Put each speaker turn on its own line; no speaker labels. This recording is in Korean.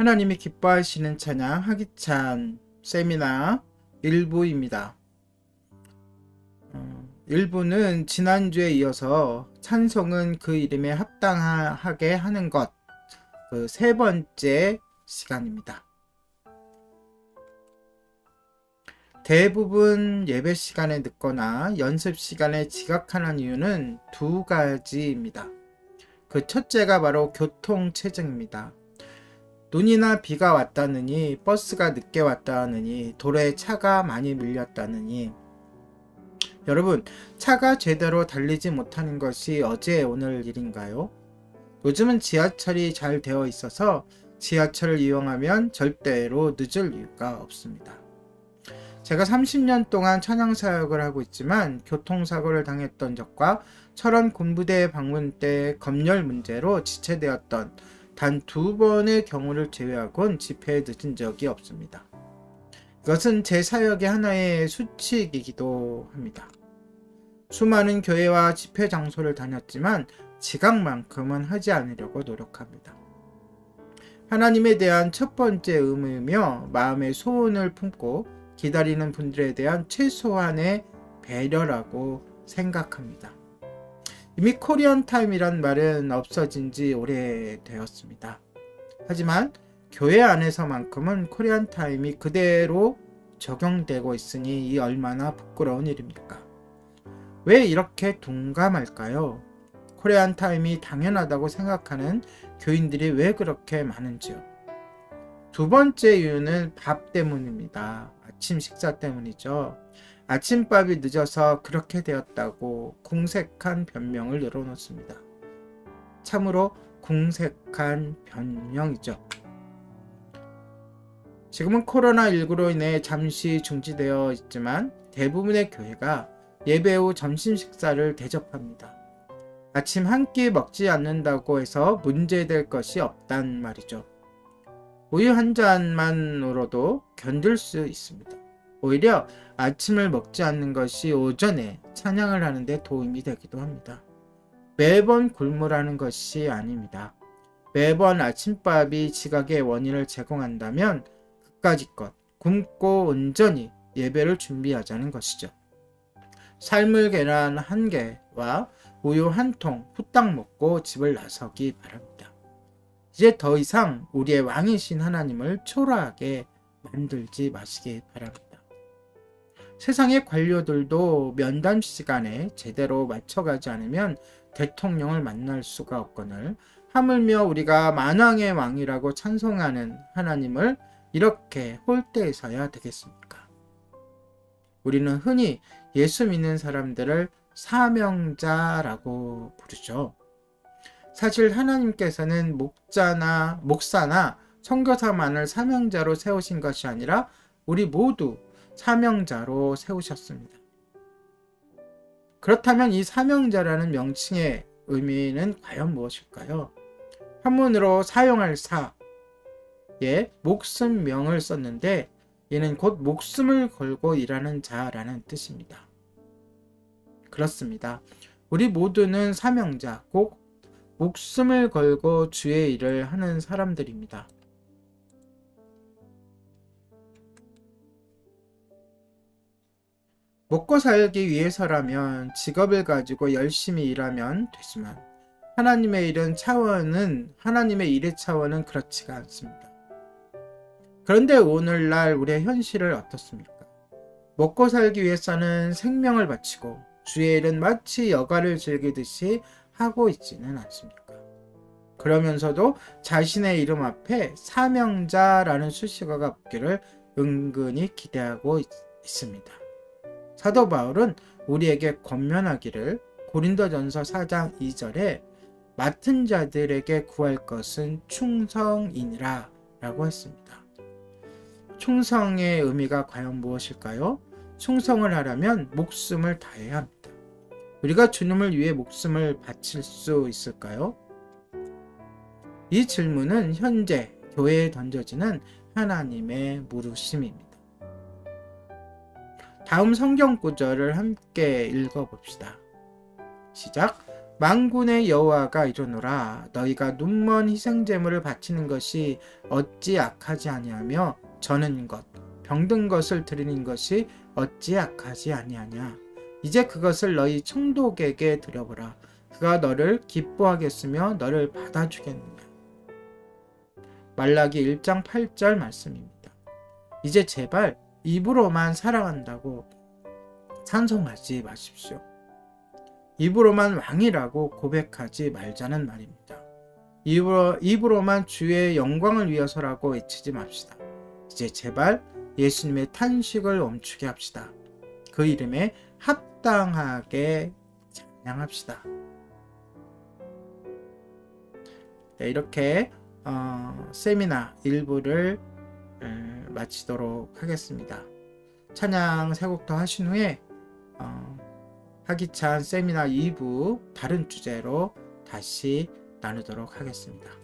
하나님이 기뻐하시는 찬양 하기찬 세미나 1부입니다. 어, 1부는 지난주에 이어서 찬송은 그 이름에 합당하게 하는 것, 그 세 번째 시간입니다. 대부분 예배 시간에 늦거나 연습 시간에 지각하는 이유는 두 가지입니다. 그 첫째가 바로 교통 체증입니다. 눈이나 비가 왔다느니 버스가 늦게 왔다느니 도로에 차가 많이 밀렸다느니 여러분 차가 제대로 달리지 못하는 것이 어제 오늘 일인가요? 요즘은 지하철이 잘 되어 있어서 지하철을 이용하면 절대로 늦을 이유가 없습니다. 제가 30년 동안 찬양 사역을 하고 있지만 교통사고를 당했던 적과 철원 군부대 방문 때 검열 문제로 지체되었던 단 두 번의 경우를 제외하곤 집회에 늦은 적이 없습니다. 이것은 제 사역의 하나의 수칙이기도 합니다. 수많은 교회와 집회 장소를 다녔지만 지각만큼은 하지 않으려고 노력합니다. 하나님에 대한 첫 번째 의무이며 마음의 소원을 품고 기다리는 분들에 대한 최소한의 배려라고 생각합니다. 이미 코리안 타임이란 말은 없어진 지 오래되었습니다. 하지만 교회 안에서만큼은 코리안 타임이 그대로 적용되고 있으니 이 얼마나 부끄러운 일입니까? 왜 이렇게 둔감할까요? 코리안 타임이 당연하다고 생각하는 교인들이 왜 그렇게 많은지요? 두 번째 이유는 밥 때문입니다. 아침 식사 때문이죠. 아침밥이 늦어서 그렇게 되었다고 궁색한 변명을 늘어놓습니다. 참으로 궁색한 변명이죠. 지금은 코로나19로 인해 잠시 중지되어 있지만 대부분의 교회가 예배 후 점심 식사를 대접합니다. 아침 한 끼 먹지 않는다고 해서 문제될 것이 없단 말이죠. 우유 한 잔만으로도 견딜 수 있습니다. 오히려 아침을 먹지 않는 것이 오전에 찬양을 하는데 도움이 되기도 합니다. 매번 굶으라는 것이 아닙니다. 매번 아침밥이 지각의 원인을 제공한다면 그까지 것 굶고 온전히 예배를 준비하자는 것이죠. 삶을 계란 한 개와 우유 한 통 후딱 먹고 집을 나서기 바랍니다. 이제 더 이상 우리의 왕이신 하나님을 초라하게 만들지 마시기 바랍니다. 세상의 관료들도 면담 시간에 제대로 맞춰가지 않으면 대통령을 만날 수가 없거늘 하물며 우리가 만왕의 왕이라고 찬송하는 하나님을 이렇게 홀대해서야 되겠습니까? 우리는 흔히 예수 믿는 사람들을 사명자라고 부르죠. 사실 하나님께서는 목자나 목사나 선교사만을 사명자로 세우신 것이 아니라 우리 모두 사명자로 세우셨습니다. 그렇다면 이 사명자라는 명칭의 의미는 과연 무엇일까요? 한문으로 사용할 사에 목숨명을 썼는데 이는 곧 목숨을 걸고 일하는 자라는 뜻입니다. 그렇습니다. 우리 모두는 사명자, 꼭 목숨을 걸고 주의 일을 하는 사람들입니다. 먹고 살기 위해서라면 직업을 가지고 열심히 일하면 되지만 하나님의 일은 차원은 하나님의 일의 차원은 그렇지가 않습니다. 그런데 오늘날 우리의 현실을 어떻습니까? 먹고 살기 위해서는 생명을 바치고 주의 일은 마치 여가를 즐기듯이 하고 있지는 않습니까? 그러면서도 자신의 이름 앞에 사명자라는 수식어가 붙기를 은근히 기대하고 있, 있습니다. 사도 바울은 우리에게 권면하기를 고린도전서 4장 2절에 맡은 자들에게 구할 것은 충성이니라 라고 했습니다. 충성의 의미가 과연 무엇일까요? 충성을 하려면 목숨을 다해야 합니다. 우리가 주님을 위해 목숨을 바칠 수 있을까요? 이 질문은 현재 교회에 던져지는 하나님의 물으심입니다. 다음 성경 구절을 함께 읽어봅시다. 시작. 만군의 여호와가 이르노라 너희가 눈먼 희생 제물을 바치는 것이 어찌 악하지 아니하며 저는 것 병든 것을 드리는 것이 어찌 악하지 아니하냐 이제 그것을 너희 청독에게 드려보라 그가 너를 기뻐하겠으며 너를 받아주겠느냐 말라기 1장 8절 말씀입니다 이제 제발 입으로만 사랑한다고 찬송하지 마십시오 입으로만 왕이라고 고백하지 말자는 말입니다. 입으로, 입으로만 주의 영광을 위해서라고 외치지 맙시다. 이제 제발 예수님의 탄식을 멈추게 합시다. 그 이름에 합당하게 찬양합시다. 네, 이렇게 어, 세미나 일부를 에, 마치도록 하겠습니다. 찬양 세곡더 하신 후에 어, 하기찬 세미나 2부 다른 주제로 다시 나누도록 하겠습니다.